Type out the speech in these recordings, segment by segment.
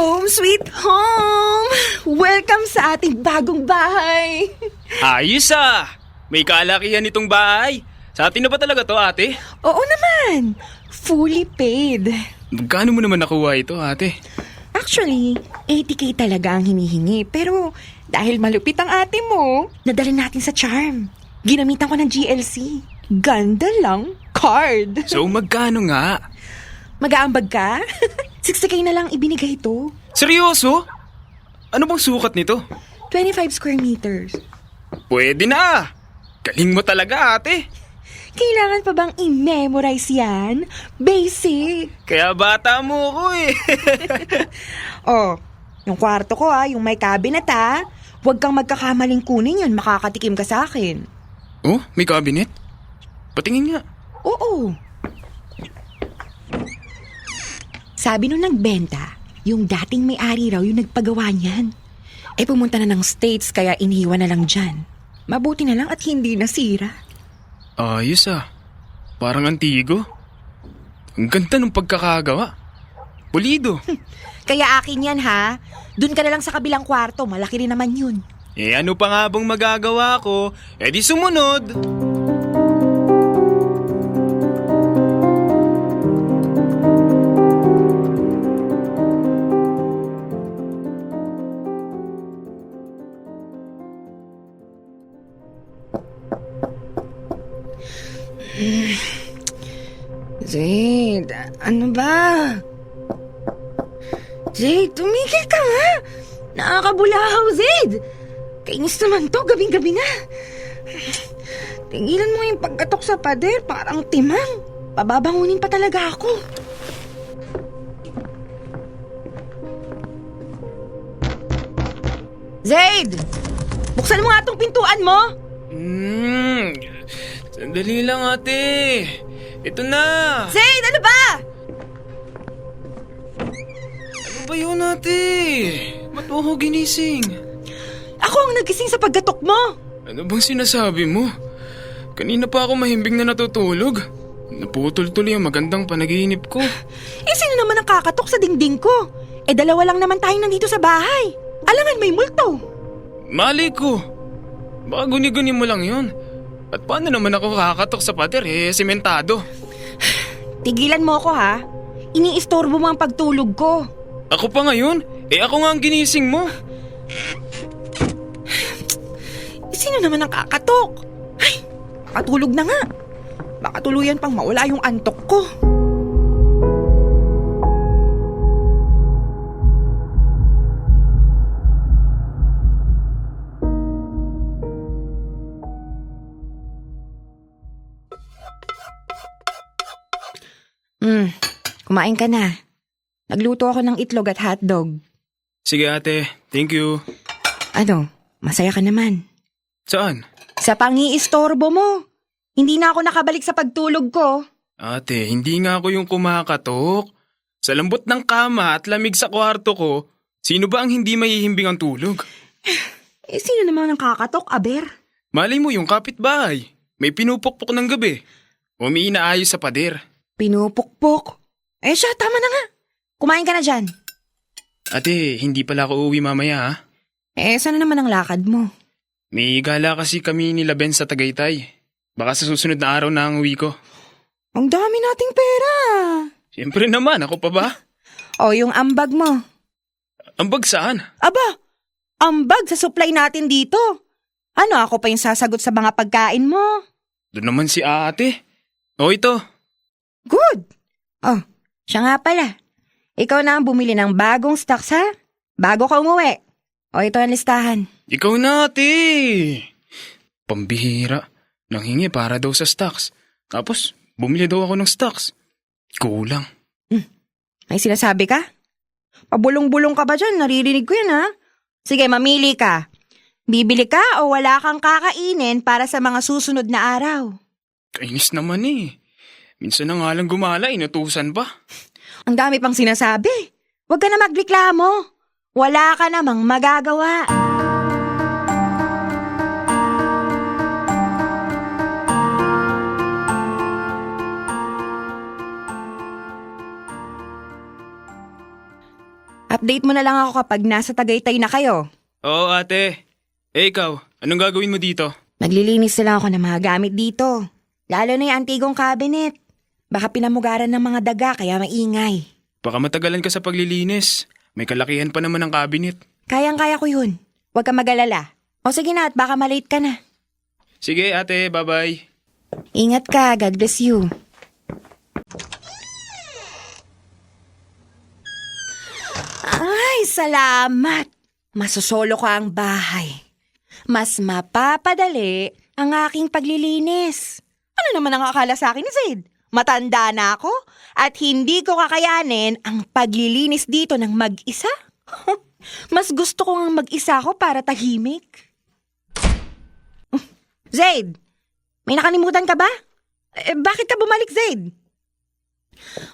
Home sweet home! Welcome sa ating bagong bahay! Ayos ah! May kalakihan itong bahay. Sa atin na ba talaga to, ate? Oo naman! Fully paid. Magkano mo naman nakuha ito, ate? Actually, 80k talaga ang hinihingi. Pero dahil malupit ang ate mo, nadala natin sa charm. Ginamitan ko ng GLC. Ganda lang. Card. So, magkano nga? Mag-aambag ka? 60k na lang ibinigay ito. Seryoso? Ano bang sukat nito? 25 square meters. Pwede na! Galing mo talaga, ate! Kailangan pa bang i-memorize yan? Basic. Kaya bata mo ko eh. Oh, yung kwarto ko ah, yung may cabinet ah. Huwag kang magkakamaling kunin yun, makakatikim ka sa akin. oh, may cabinet? Patingin nga. Oo. Sabi nung nagbenta, yung dating may-ari raw yung nagpagawa niyan. Eh pumunta na ng States kaya iniwan na lang dyan. Mabuti na lang at hindi nasira. Ayos ah. Parang antigo. Ang ganda ng pagkakagawa. Pulido. Kaya akin yan ha. Doon ka na lang sa kabilang kwarto, malaki rin naman yun. eh ano pa nga bang magagawa ko? Eh di sumunod. Zaid, ano ba? Zaid, tumigil ka nga! Nakakabulahaw, Zaid! Kainis naman to, gabing-gabi na. Tigilan mo yung pagkatok sa pader, parang timang. Pababangunin pa talaga ako. Zaid! Buksan mo nga tong pintuan mo! Sandali lang ate. Ito na. Zaid, ano ba? Ano ba yun ate? Ba't mo ako ginising? Ako ang nagising sa pagkatok mo. Ano bang sinasabi mo? Kanina pa ako mahimbing na natutulog. Naputol tuloy ang magandang panaginip ko. Eh, sino naman ang kakatok sa dingding ko? Eh, dalawa lang naman tayo nandito sa bahay. Alangan may multo. Mali ko. Baka guni-guni mo lang yun. At paano naman ako kakatok sa pader eh, sementado? Tigilan mo ako ha. Iniistorbo mo ang pagtulog ko. Ako pa ngayon? Eh ako nga ang ginising mo. Sino naman ang kakatok? Ay, makatulog na nga. Baka tuluyan pang mawala yung antok ko. Hmm, kumain ka na. Nagluto ako ng itlog at hotdog. Sige ate, thank you. Ano, masaya ka naman. Saan? Sa pangiistorbo mo. Hindi na ako nakabalik sa pagtulog ko. Ate, hindi nga ako yung kumakatok. Sa lambot ng kama at lamig sa kwarto ko, sino ba ang hindi mahihimbing ang tulog? Eh, sino naman ang kakatok, Aber? Malay mo yung kapitbahay. May pinupukpok ng gabi. O may inaayos sa pader. Pinupukpok. Eh siya, tama na nga. Kumain ka na dyan. Ate, hindi pala ako uuwi mamaya ha. Eh, sana naman ang lakad mo? May gala kasi kami ni Ben sa Tagaytay. Baka sa susunod na araw na ang uwi ko. Ang dami nating pera. Siyempre naman, ako pa ba? O, yung ambag mo. Ang bag saan? Aba, ambag sa supply natin dito. Ano, ako pa yung sasagot sa mga pagkain mo? Doon naman si ate. O ito, Good. Oh, siya nga pala. Ikaw na ang bumili ng bagong stocks, ha? Bago ka umuwi. O, ito ang listahan. ikaw na ate. Pambihira. Nanghingi para daw sa stocks. Tapos, bumili daw ako ng stocks. Kulang. May sinasabi ka? Pabulong-bulong ka ba dyan? Naririnig ko yan, ha? Sige, mamili ka. Bibili ka o wala kang kakainin para sa mga susunod na araw? Kainis naman eh. Minsan na nga lang gumala, inutusan pa. Ang dami pang sinasabi. Huwag ka na magreklamo. Wala ka namang magagawa. update mo na lang ako kapag nasa Tagaytay na kayo. Oo ate. Eh ikaw, anong gagawin mo dito? Maglilinis na lang ako ng mga gamit dito. Lalo na yung antigong cabinet. Baka pinamugaran ng mga daga kaya maingay. Baka matagalan ka sa paglilinis. May kalakihan pa naman ang cabinet. Kayang-kaya ko yun. Huwag ka magalala. O sige na at baka malate ka na. Sige ate, bye-bye. Ingat ka. God bless you. Ay, salamat. Masosolo ko ang bahay. Mas mapapadali ang aking paglilinis. Ano naman ang akala sa akin ni Zaid? Matanda na ako at hindi ko kakayanin ang paglilinis dito ng mag-isa? Mas gusto ko ang mag-isa ako para tahimik. Zaid, may nakalimutan ka ba? Eh, bakit ka bumalik, Zaid?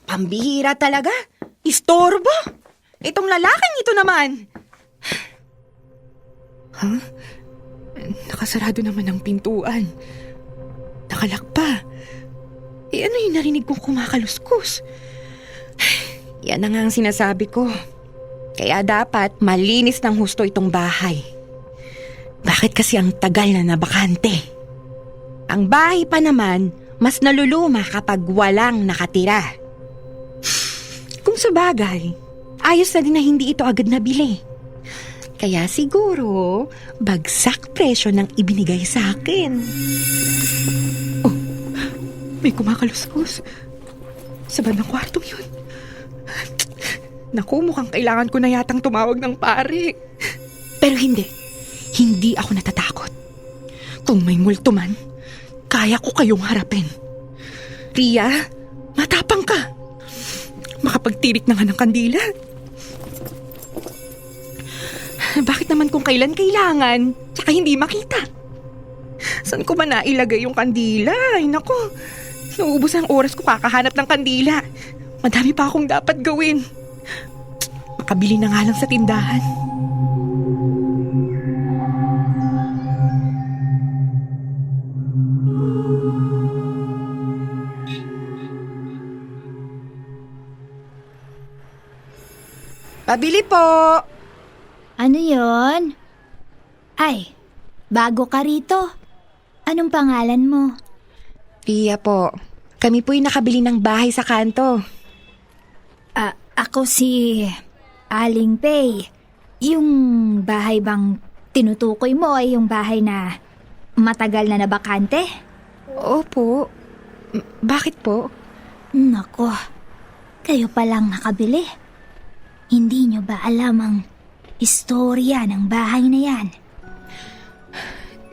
Pambihira talaga. Istorbo. Itong lalaking ito naman. Ha? Nakasarado naman ang pintuan. Nakalak pa. Eh ano yung narinig kong kumakaluskos? Yan na nga ang sinasabi ko. Kaya dapat malinis ng husto itong bahay. Bakit kasi ang tagal na nabakante? Ang bahay pa naman, mas naluluma kapag walang nakatira. Kung sa bagay, ayos na din na hindi ito agad nabili. Kaya siguro, bagsak presyo ng ibinigay sa akin. May kumakaluskos. Sa bandang kwartong yun. Naku, mukhang kailangan ko na yatang tumawag ng pare. Pero hindi. Hindi ako natatakot. Kung may multo man, kaya ko kayong harapin. Ria, matapang ka. Makapagtirik na nga ng kandila. Bakit naman kung kailan kailangan, tsaka hindi makita? Saan ko ba nailagay yung kandila? Ay, naku. Nauubos ang oras ko kakahanap ng kandila. Madami pa akong dapat gawin. Makabili na nga lang sa tindahan. Pabili po! Ano yon? Ay, bago ka rito. Anong pangalan mo? Pia po. Kami po'y nakabili ng bahay sa kanto. Ah, ako si Aling Pei. Yung bahay bang tinutukoy mo ay yung bahay na matagal na nabakante? Opo. M- Bakit po? Nako, kayo palang nakabili. Hindi nyo ba alam ang istorya ng bahay na yan?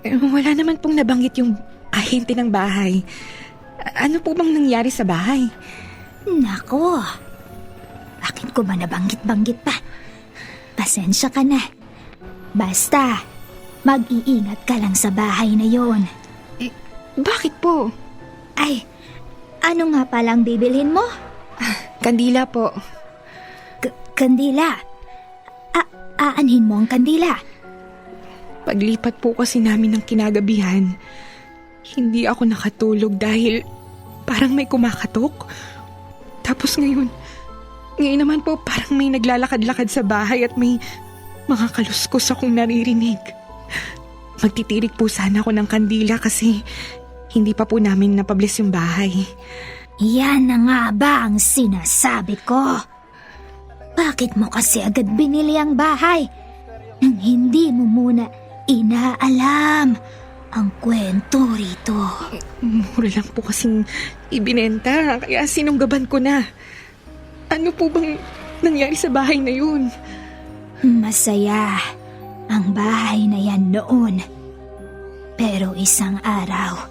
Eh, Wala naman pong nabanggit yung ahente ng bahay. Ano po bang nangyari sa bahay? Nako, bakit ko ba nabanggit-banggit pa? Pasensya ka na. Basta, mag-iingat ka lang sa bahay na yon. Bakit po? Ay, ano nga palang bibilhin mo? Kandila po. K- kandila. A- aanhin mo ang kandila. Paglipat po kasi namin ng kinagabihan, hindi ako nakatulog dahil parang may kumakatok. Tapos ngayon, ngayon naman po parang may naglalakad-lakad sa bahay at may mga kaluskos akong naririnig. Magtitirik po sana ako ng kandila kasi hindi pa po namin napablis yung bahay. Yan na nga ba ang sinasabi ko? Bakit mo kasi agad binili ang bahay? Nang hindi mo muna inaalam ang kwento rito. Mura lang po kasing ibinenta kaya sinunggaban ko na. Ano po bang nangyari sa bahay na yun? Masaya ang bahay na yan noon. Pero isang araw,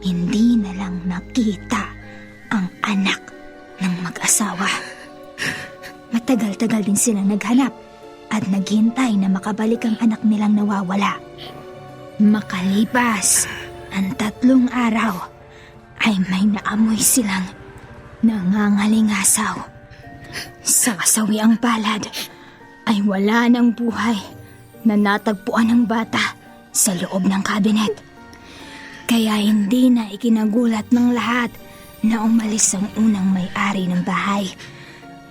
hindi na lang nakita ang anak ng mag-asawa. Matagal-tagal din silang naghanap at naghintay na makabalik ang anak nilang nawawala. Makalipas ang tatlong araw ay may naamoy silang nangangalingasaw. Sa kasawiang palad ay wala ng buhay na natagpuan ng bata sa loob ng kabinet. Kaya hindi na ikinagulat ng lahat na umalis ang unang may-ari ng bahay.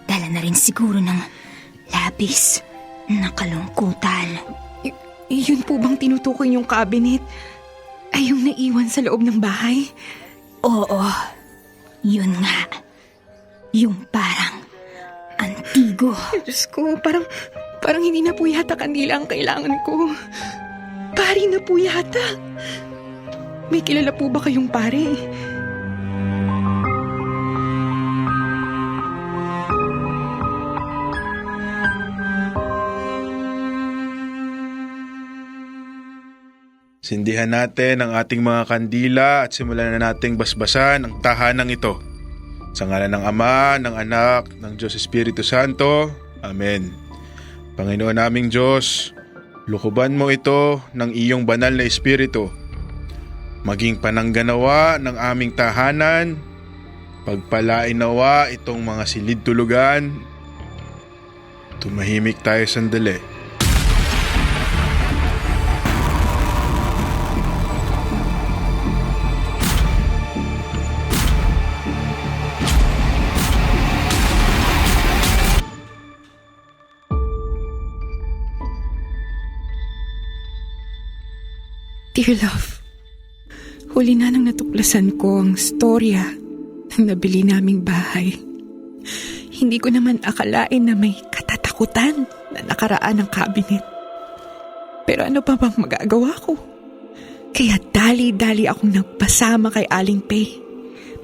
Dala na rin siguro ng labis na kalungkutan. Yun po bang tinutukoy yung cabinet? Ay yung naiwan sa loob ng bahay? Oo, yun nga. Yung parang antigo. Diyos ko, parang, parang hindi na po yata kandila ang kailangan ko. Pari na po yata. May kilala po ba kayong pare? Sindihan natin ang ating mga kandila at simulan na nating basbasan ang tahanang ito. Sa ngalan ng Ama, ng Anak, ng Diyos Espiritu Santo. Amen. Panginoon naming Diyos, lukuban mo ito ng iyong banal na Espiritu. Maging panangganawa ng aming tahanan, pagpalain nawa itong mga silid tulugan. Tumahimik tayo sandali. Dear love, huli na nang natuklasan ko ang storya ng nabili naming bahay. Hindi ko naman akalain na may katatakutan na nakaraan ng cabinet. Pero ano pa bang magagawa ko? Kaya dali-dali akong nagpasama kay Aling Pei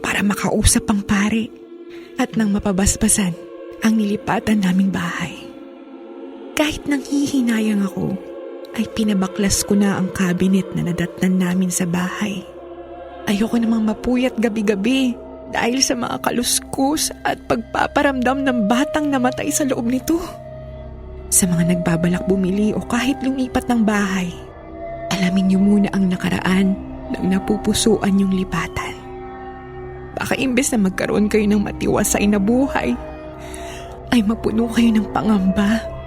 para makausap ang pare at nang mapabasbasan ang nilipatan naming bahay. Kahit nang hihinayang ako, ay pinabaklas ko na ang cabinet na nadatnan namin sa bahay. Ayoko namang mapuyat gabi-gabi dahil sa mga kaluskos at pagpaparamdam ng batang namatay sa loob nito. Sa mga nagbabalak bumili o kahit lumipat ng bahay, alamin niyo muna ang nakaraan ng napupusuan yung lipatan. Baka imbes na magkaroon kayo ng matiwasay na buhay, ay mapuno kayo ng pangamba at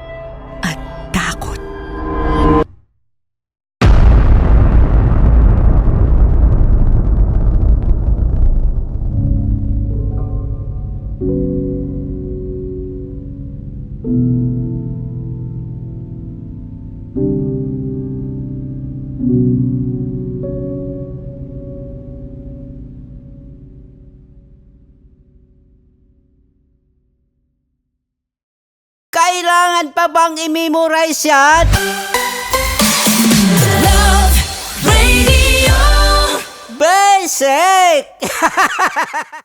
bang i-memorize yan? Love Radio. Basic!